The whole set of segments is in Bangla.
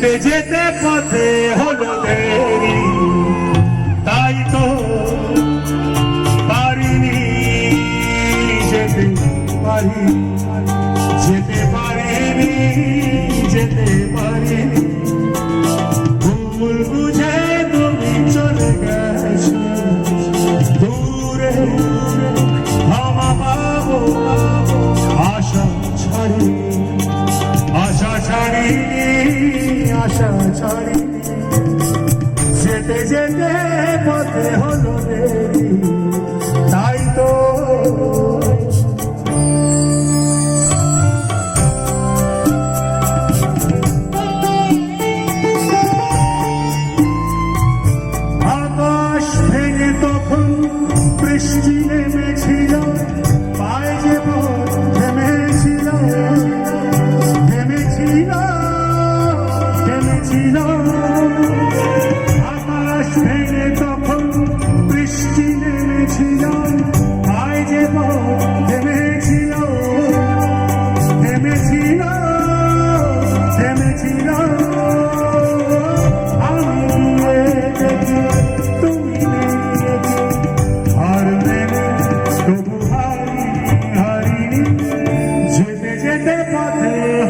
যেতে যেতে পথে হলো দেরি। তাই তো পারিনি যেতে পারি, যেতে পারিনি যেতে পারিনি। ভুল বুঝে তুমি চলে গেছো। দূরে ক্ষমা পাবো, আশা ছাড়ি আশা ছাড়ি আশা ছাড়ি যেতে যেতে পথে হলো দেরি। তাই তো আকাশ ভেঙে তখন বৃষ্টি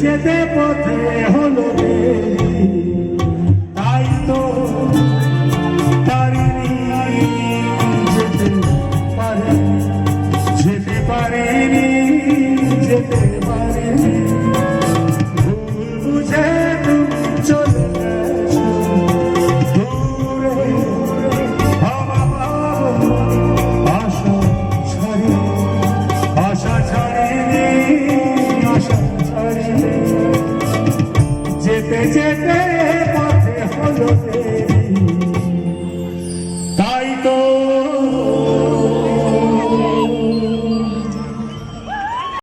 যেতে পথে হলো তাই তো পারিনি যেতে পারিনি যেতে পারিনি যেতে পারিনি। Te